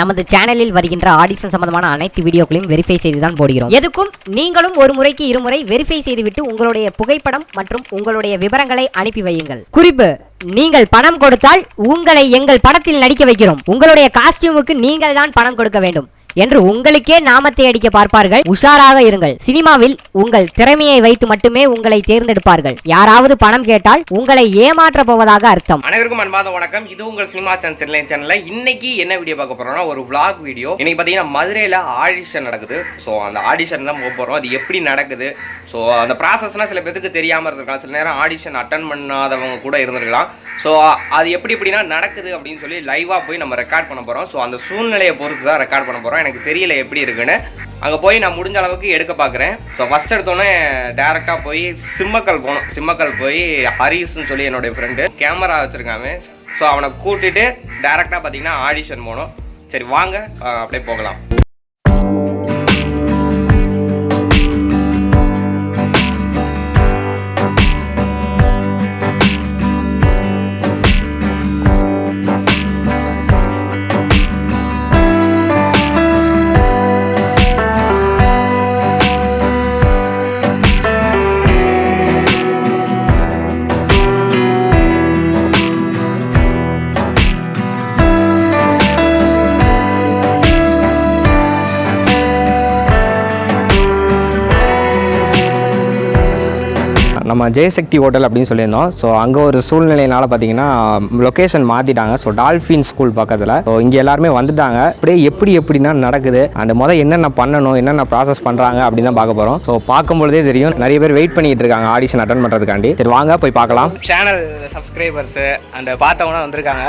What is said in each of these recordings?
நமது சேனலில் வருகின்ற ஆடிஷன் சம்பந்தமான அனைத்து வீடியோக்களையும் வெரிஃபை செய்து தான் போடுகிறோம். எதுக்கும்? நீங்களும் ஒரு முறைக்கு இருமுறை வெரிஃபை செய்துவிட்டு உங்களுடைய புகைப்படம் மற்றும் உங்களுடைய விவரங்களை அனுப்பி வையுங்கள். குறிப்பு நீங்கள் பணம் கொடுத்தால் உங்களை எங்கள் படத்தில் நடிக்க வைக்கிறோம். உங்களுடைய காஸ்டியூமுக்கு நீங்கள் தான் பணம் கொடுக்க வேண்டும். என்று உங்களுக்கே நாமத்தை அடிக்க பார்ப்பார்கள். உஷாராக இருங்கள். சினிமாவில் உங்கள் திறமையை வைத்து மட்டுமே உங்களை தேர்ந்தெடுப்பார்கள். யாராவது பணம் கேட்டால் உங்களை ஏமாற்ற போவதாக அர்த்தம். அனைவருக்கும் அன்பாத வணக்கம். இது உங்கள் சினிமா சேனல் சென்னை சேனல்ல. இன்னைக்கு என்ன வீடியோ பார்க்க போறோம்னா ஒரு விளாக் வீடியோ. இன்னைக்கு பார்த்தீங்கன்னா மதுரையில் ஆடிஷன் நடக்குது. ஸோ அந்த ஆடிஷன் தான் போக போறோம். அது எப்படி நடக்குது? ஸோ அந்த ப்ராசஸ்னால் சில பேருக்கு தெரியாமல் இருந்திருக்கலாம். சில நேரம் ஆடிஷன் அட்டன் பண்ணாதவங்க கூட இருந்திருக்கலாம். ஸோ அது எப்படி எப்படின்னா நடக்குது அப்படின்னு சொல்லி லைவாக போய் நம்ம ரெக்கார்ட் பண்ண போகிறோம் ஸோ அந்த சூழ்நிலையை பொறுத்து தான் ரெக்கார்ட் பண்ண போகிறோம் எனக்கு தெரியல எப்படி இருக்குன்னு. அங்கே போய் நான் முடிஞ்ச அளவுக்கு எடுக்க பார்க்குறேன் ஸோ ஃபஸ்ட் எடுத்தோன்னே டேரெக்டாக போய் சிம்மக்கல் போகணும் சிம்மக்கல் போய் ஹரிஸ்னு சொல்லி என்னுடைய ஃப்ரெண்டு கேமரா வச்சுருக்காங்க ஸோ அவனை கூட்டிகிட்டு டேரெக்டாக பார்த்தீங்கன்னா ஆடிஷன் போகணும் சரி வாங்க அப்படியே போகலாம். நம்ம ஜெயசக்தி ஹோட்டல் அப்படின்னு சொல்லியிருந்தோம். ஸோ அங்கே ஒரு சூழ்நிலையினால பார்த்தீங்கன்னா லொக்கேஷன் மாற்றிட்டாங்க ஸோ டால்ஃபின் ஸ்கூல் பக்கத்தில். ஸோ இங்கே எல்லாருமே வந்துட்டாங்க. அப்படியே எப்படி எப்படின்னா நடக்குது. அந்த முதல் என்னென்ன பண்ணணும் என்னென்ன ப்ராசஸ் பண்ணுறாங்க அப்படின்னு தான் பார்க்க போகிறோம் ஸோ பார்க்கும்பொழுதே தெரியும். நிறைய பேர் வெயிட் பண்ணிட்டு இருக்காங்க ஆடிஷன் அட்டன் பண்ணுறதுக்காண்டி சரி வாங்க போய் பார்க்கலாம். சேனல் சப்ஸ்கிரைபர்ஸு அந்த பார்த்தவங்க வந்திருக்காங்க.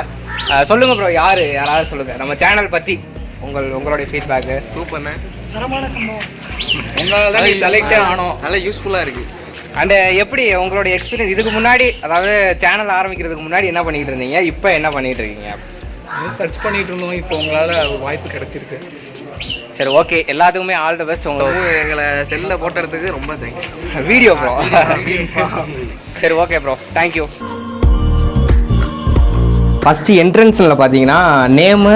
சொல்லுங்கள் ப்ரோ யார்? யாராவது சொல்லுங்கள் நம்ம சேனல் பற்றி உங்கள் உங்களுடைய ஃபீட்பேக்கு சூப்பர்ண்ணே தரமான சம்பவம். உங்களால் தான் செலக்டே ஆனோம். நல்லா யூஸ்ஃபுல்லாக இருக்குது அண்ட் எப்படி உங்களுடைய எக்ஸ்பீரியன்ஸ் இதுக்கு முன்னாடி அதாவது சேனல் ஆரம்பிக்கிறதுக்கு முன்னாடி என்ன பண்ணிட்டு இருந்தீங்க? இப்போ என்ன பண்ணிட்டு இருக்கீங்க? சர்ச் பண்ணிட்டு இருந்தோம். இப்போ உங்களால் ஒரு வாய்ப்பு கிடைச்சிருக்கு. சரி ஓகே எல்லாத்துக்குமே ஆல் தி பெஸ்ட் உங்க எங்களை செல்லில் போட்டுறதுக்கு ரொம்ப தேங்க்ஸ் வீடியோ ப்ரோ சரி okay bro thank you first என்ட்ரன்ஸில் பார்த்தீங்கன்னா நேமு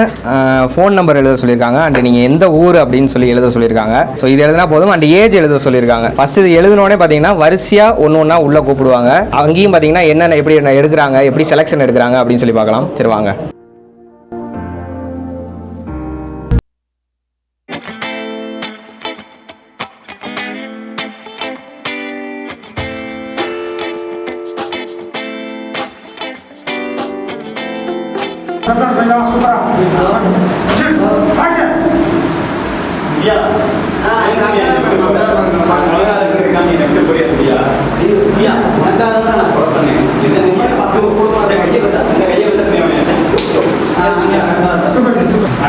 ஃபோன் நம்பர் எழுத சொல்லியிருக்காங்க. அண்ட் நீங்கள் எந்த ஊர் அப்படின்னு சொல்லி எழுத சொல்லியிருக்காங்க. ஸோ இது எழுதினா போதும். அண்ட் ஏஜ் எழுத சொல்லியிருக்காங்க. ஃபஸ்ட் இது எழுதினோடனே பார்த்தீங்கன்னா வரிசையாக ஒன்று ஒன்றா உள்ளே கூப்பிடுவாங்க. அங்கேயும் பார்த்தீங்கன்னா என்னென்ன எப்படி என்ன எடுக்கிறாங்க எப்படி செலெக்ஷன் எடுக்கிறாங்க அப்படின்னு சொல்லி பார்க்கலாம். சரி வாங்க.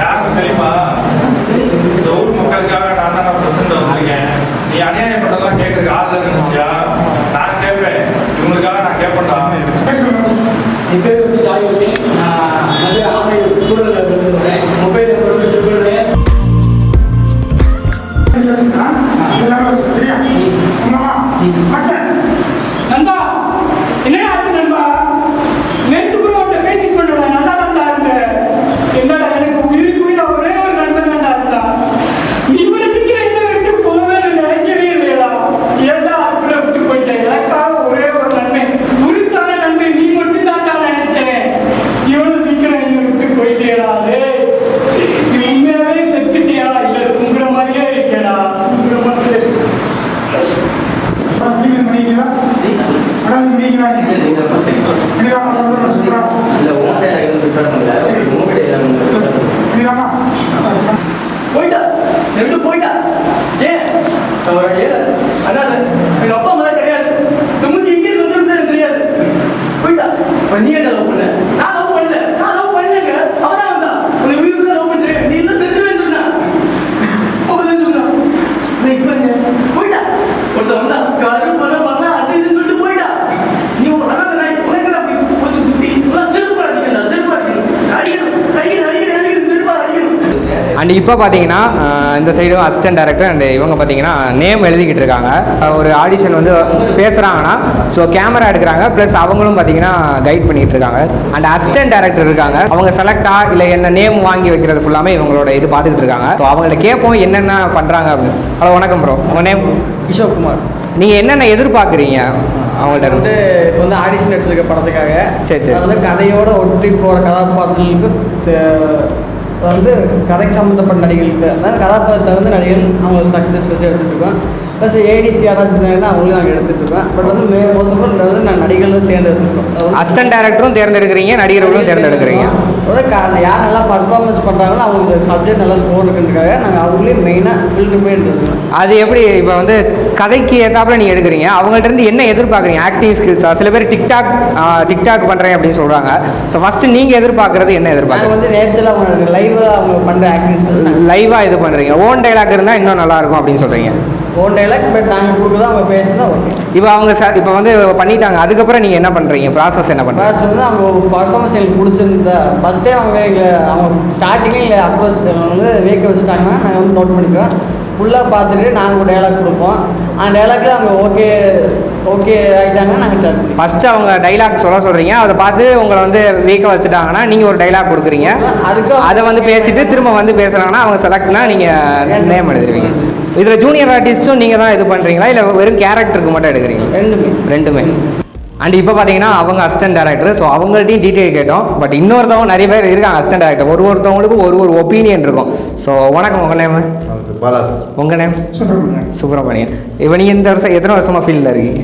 யாருக்கும் தெரியுமா இந்த ஊர் மக்களுக்காக நான் தான் பிரசன்ட் வந்திருக்கேன் நீ அநியாயம் பண்ணதெல்லாம் கேட்கறதுக்கு ஆள் இருந்துச்சியா நான் கேட்பேன் இவங்களுக்காக நான் கேட்பேன்டா 간다! அண்ட் இப்போ பார்த்தீங்கன்னா இந்த சைடு அசிஸ்டன்ட் டைரக்டர் அண்ட் இவங்க பார்த்தீங்கன்னா நேம் எழுதிக்கிட்டு இருக்காங்க. ஒரு ஆடிஷன் வந்து பேசுகிறாங்கன்னா ஸோ கேமரா எடுக்கிறாங்க ப்ளஸ் அவங்களும் பார்த்தீங்கன்னா கைட் பண்ணிட்டு இருக்காங்க. அண்ட் அசிஸ்டன்ட் டைரக்டர் இருக்காங்க. அவங்க செலக்டா இல்லை என்ன நேம் வாங்கி வைக்கிறது ஃபுல்லாமே இவங்களோட இது பார்த்துக்கிட்டு இருக்காங்க. ஸோ அவங்கள்ட்ட கேட்போம் என்னென்ன பண்ணுறாங்க அப்படின்னு. ஹலோ வணக்கம் ப்ரோ உங்கள் நேம் கிஷோர் குமார். நீங்கள் என்னென்ன எதிர்பார்க்குறீங்க? அவங்கள்ட்ட வந்து இப்போ வந்து ஆடிஷன் எடுத்திருக்க படத்துக்காக. சரி, சரி. அதில் கதையோட ஒற்றி போகிற கதாபாத்திரங்களுக்கு வந்து கதை சம்மந்தப்பட்ட நடிகர்களுக்கு அதாவது கதாபாத்திரத்தை வந்து நடிகர் அவங்க சக்ஸஸ் வச்சு எடுத்துட்டு இருக்கோம். ப்ளஸ் ஏடிசி யாராச்சும் இருந்தாங்கன்னா அவங்களும் நாங்கள் எடுத்துட்டு இருக்கோம் பட் வந்து மே மோஸ்ட் வந்து நாங்கள் நடிகர்களும் தேர்ந்தெடுத்துருக்கோம். அசிஸ்டன்ட் டைரக்டரும் தேர்ந்தெடுக்கிறீங்க நடிகர்களும் தேர்ந்தெடுக்கிறீங்க. அதாவது யார் நல்லா பர்ஃபார்மன்ஸ் பண்ணுறாங்களோ அவங்களுக்கு சப்ஜெக்ட் நல்லா ஸ்கோர் இருக்குன்றதுக்காக நாங்கள் அவங்களையும் மெயினாக ஃபில்டர் பண்ணி எடுத்துருக்கோம் அது எப்படி இப்போ வந்து கதைக்கு ஏத்தாப்புல நீங்கள் எடுக்கிறீங்க? அவங்கள்ட்ட இருந்து என்ன எதிர்பார்க்குறீங்க? ஆக்டிங் ஸ்கில்ஸா சில பேர் டிக்டாக் டிக்டாக் பண்ணுறேன் அப்படின்னு சொல்கிறாங்க ஸோ ஃபஸ்ட்டு நீங்கள் எதிர்பார்க்குறது என்ன நாங்கள் எதிர்பார்க்குறீங்க வந்து நேச்சுரலாக அவங்க லைவில் அவங்க பண்ணுற ஆக்டிவிட்டிஸ் லைவாக இது பண்ணுறீங்க ஓன் டைலாக் இருந்தால் இன்னும் நல்லா இருக்கும் அப்படின்னு சொல்கிறீங்க ஓன் டைலாக் பட் நாங்கள் கொடுக்குறோம் அவங்க பேசுனா ஓகே இப்போ அவங்க ச இப்போ வந்து பண்ணிட்டாங்க அதுக்கப்புறம் நீங்கள் என்ன பண்ணுறீங்க ப்ராசஸ் என்ன பண்ணுறீங்க ஃபர்ஸ்ட் வந்து அவங்க பர்ஃபார்மன்ஸ் எனக்கு பிடிச்சிருந்தா ஃபஸ்ட்டே அவங்க எங்களை அவங்க ஸ்டார்டிங்கே எங்களை அப்ரோச் வந்து வேக்க வச்சுட்டாங்கன்னா நாங்கள் வந்து நோட் பண்ணிக்குவோம். ஃபுல்லாக பார்த்துட்டு நாங்கள் டைலாக் கொடுப்போம். அந்த டைலாக்ல அவங்க ஓகே ஓகே ஆகிட்டாங்கன்னா நாங்கள் ஸ்டார்ட் ஃபஸ்ட்டு அவங்க டைலாக் சொல்ல சொல்கிறீங்க அதை பார்த்து உங்களை வந்து வீக்க வச்சுட்டாங்கன்னா நீங்கள் ஒரு டைலாக் கொடுக்குறீங்க. அதுக்கு அதை வந்து பேசிட்டு திரும்ப வந்து பேசுகிறாங்கன்னா அவங்க செலக்ட்னா நீங்கள் நேம் எழுதுவீங்க இதில் ஜூனியர் ஆர்டிஸ்ட்டும் நீங்கள் தான் இது பண்ணுறீங்களா இல்லை வெறும் கேரக்டருக்கு மட்டும் எடுக்கிறீங்க ரெண்டுமே. ரெண்டுமே. அண்ட் இப்போ பார்த்தீங்கன்னா அவங்க அசிஸ்டன்ட் டேரக்டர் ஸோ அவங்கள்ட்டையும் டீட்டெயில் கேட்டோம். பட் இன்னொருத்தவங்க நிறைய பேர் இருக்காங்க அசிஸ்டன்ட் டேரக்டர் ஒரு ஒருத்தவங்களுக்கும் ஒரு ஒரு ஒப்பீனியன் இருக்கும். ஸோ வணக்கம் உங்கள் நேம் உங்கள் நேம் சுப்பிரமணியன். சுப்பிரமணியன். இப்போ நீங்கள் இந்த வருஷம் எத்தனை வருஷமாக ஃபீல்டில் இருக்கீங்க?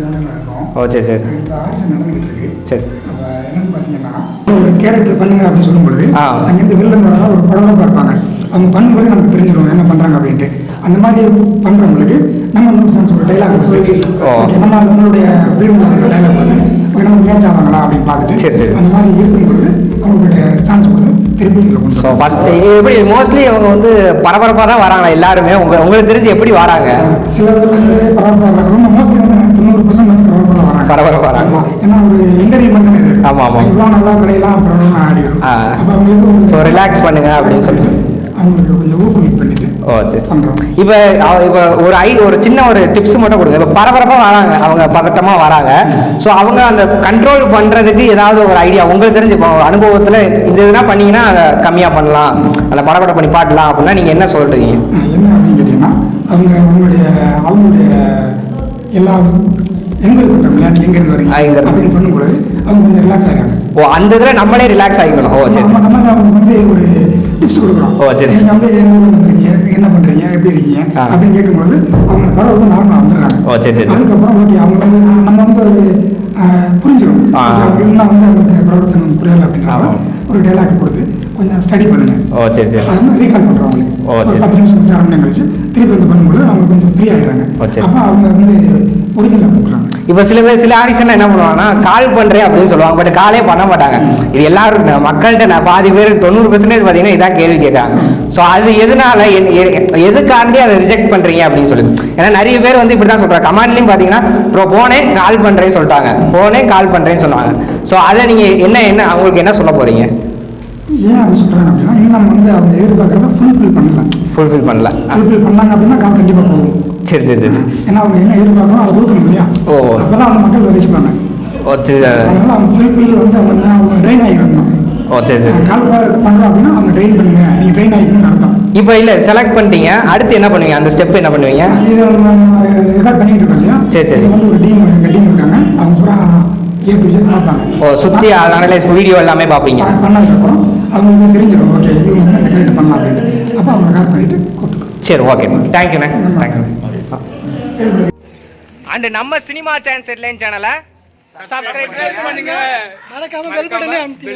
இருக்கோம். ஓ சரி சரி. இப்போ ஆடிஷன் நடந்துகிட்டு இருக்கு. சரி. என்னன்னு பார்த்தீங்கன்னா ஒரு கேரக்டர் பண்ணுங்க அப்படின்னு சொல்லும்பொழுது. அங்கேருந்து வெளில போனால் ஒரு படம் பார்ப்பாங்க. அவங்க பண்ணும்போது நமக்கு தெரிஞ்சிடும் என்ன பண்ணுறாங்க அப்படின்ட்டு. அந்த மாதிரி பண்ணுறவங்களுக்கு நம்ம நூறு சான்ஸ் ஒரு டைலாக் சொல்லி நம்ம நம்மளுடைய ஃபிலிம் டைலாக் வந்து நம்ம மேட்ச் ஆவாங்களா அப்படின்னு பார்த்துட்டு சரி, சரி. அந்த மாதிரி இருக்கும்பொழுது அவங்களுக்கு சான்ஸ் கொடுத்து ஸோ. ஃபஸ்ட் எப்படி மோஸ்ட்லி அவங்க வந்து பரபரப்பாக தான் வராங்க எல்லாருமே. உங்க உங்களுக்கு தெரிஞ்சு எப்படி வராங்க? சில வந்து பரவாயில்ல பரவாயில்ல வராங்க பரபரப்பா வராங்க. ஆமா. ஏன்னா ஒரு என்டர்டைன்மெண்ட் இது. ஆமா, ஆமா. இவ்வளோ நல்லா அப்புறம் ஆடிடும் So, relax பண்ணுங்க அப்படின்னு சொல்லிட்டு. அவங்களுக்கு கொஞ்சம் ஊக்குவிப்பு பண்ணிட்டு ஓ சரி. இப்போ இப்போ ஒரு ஐ ஒரு சின்ன ஒரு டிப்ஸ் மட்டும் கொடுங்க. இப்போ பரபரப்பாக வராங்க. அவங்க பதட்டமாக வராங்க. ஸோ அவங்க அந்த கண்ட்ரோல் பண்ணுறதுக்கு ஏதாவது ஒரு ஐடியா உங்களுக்கு தெரிஞ்சு இப்போ அனுபவத்தில் இந்த இதெல்லாம் பண்ணீங்கன்னா அதை கம்மியாக பண்ணலாம். அந்த படப்பட பண்ணி பாட்டலாம் அப்படின்னா நீங்கள் என்ன சொல்கிறீங்க என்ன அப்படின்னு கேட்டீங்கன்னா அவங்க அவங்களுடைய அவங்களுடைய எல்லா எங்க விளையாட்டு எங்க. அப்படின்னு பண்ணும்போது அவங்க கொஞ்சம் ரிலாக்ஸ் ஆகிறாங்க ஓ அந்த இதில் நம்மளே ரிலாக்ஸ் ஆகிக்கணும். ஓ சரி நம்ம நம்ம அவங்க வந்து ஒரு டிப்ஸ் கொடுக்குறோம். ஓ, சரி. நீங்க வந்து ஊர்ல வந்துருக்கீங்க என்ன பண்றீங்க? எப்படி இருக்கீங்க. அப்படின்னு கேட்கும்போது அவங்க பரவாயில்ல நார்மலா வந்துடுறாங்க. ஓ, சரி, சரி. அதுக்கப்புறம் ஓகே அவங்க வந்து நம்ம வந்து ஒரு புரிஞ்சிடும். இன்னும் வந்து அவங்களுக்கு பிரவர்த்தனம் புரியல. ஒரு டைலாக் கொடுத்து கொஞ்சம் ஸ்டடி பண்ணுங்க. ஓ சரி சரி. அது மாதிரி ரீகால் பண்றோம் அவங்களுக்கு. ஓ, சரி. பத்து நிமிஷம் கழிச்சு அரை மணி கழிச்சு திருப்பி வந்து பண்ணும்போது அவங்க கொஞ்சம் ஃப்ரீ சரி. அப்போ அவங்க வந்து ஒரிஜினல் கொடுக்குறாங்க. இப்போ சில பேர் சில ஆடிஷன் என்ன பண்ணுவாங்கன்னா கால் பண்ணுறேன் அப்படின்னு சொல்லுவாங்க. பட் காலே பண்ண மாட்டாங்க. இது எல்லாரும் மக்கள்கிட்ட நான் பாதி பேர் தொண்ணூறு பர்சன்டேஜ் பார்த்தீங்கன்னா இதான் கேள்வி கேட்காங்க ஸோ அது எதனால எதுக்காண்டி அதை ரிஜெக்ட் பண்ணுறீங்க அப்படின்னு சொல்லி ஏன்னா நிறைய பேர் வந்து இப்படி தான் சொல்கிறாங்க கமாண்ட்லையும் பார்த்தீங்கன்னா ப்ரோ போனேன் கால் பண்ணுறேன்னு சொல்லிட்டாங்க. போனேன் கால் பண்ணுறேன்னு சொன்னாங்க. ஸோ அதை நீங்கள் என்ன என்ன அவங்களுக்கு என்ன சொல்ல போகிறீங்க ஏன் அப்படி சொல்றாங்க அப்படின்னா நம்ம வந்து அவங்க எதிர்பார்க்கறத ஃபுல்ஃபில் பண்ணல ஃபுல்ஃபில் பண்ணல ஃபுல்ஃபில் பண்ணாங்க அப்படின்னா கண்டிப்பாக போகும். சரி சரி சரி. ஏன்னா அவங்க என்ன எதிர்பார்க்கணும் அதை கொடுக்கணும் இல்லையா? ஓ. அப்பதான் அவங்க மக்கள் வரிச்சுப்பாங்க ஓ சரி. அதனால அவங்க ஃபுல்ஃபில் வந்து அவங்க அவங்க ட்ரெயின் ஆகிடணும் ஓ சரி சரி. கால் பண்ணுறோம் அப்படின்னா அவங்க ட்ரெயின் பண்ணுங்க. நீங்க ட்ரெயின் ஆகிக்கணும்னு அர்த்தம். இப்போ இல்லை செலக்ட் பண்ணிட்டீங்க. அடுத்து என்ன பண்ணுவீங்க? அந்த ஸ்டெப் என்ன பண்ணுவீங்க? இது ரெக்கார்ட் பண்ணிட்டு இருக்கோம் இல்லையா? சரி, சரி. வந்து ஒரு டீம் எங்கள் டீம் இருக்காங்க. அவங்க பூரா ஏ டு ஜெட் பார்ப்பாங்க. ஓ சுற்றி அனலைஸ் வீடியோ எல்லாமே பார்ப்பீங்க. பண்ணதுக்கப்புறம் அவங்களுக்கு தெரிஞ்சிடும். ஓகே இவங்க வந்து செக்ரேட் பண்ணலாம் அப்படின்ட்டு அப்போ அவங்க ரெக்கார்ட் பண்ணிட்டு கூப்பிட்டு சரி ஓகே தேங்க்யூண்ணே தேங்க்யூ அண்ட் நம்ம சினிமா சான்ஸ் ஹெட்லைன் சேனலை சப்ஸ்கிரைப் பண்ணுங்க. மறக்காம பெல் பட்டனே அமுத்தி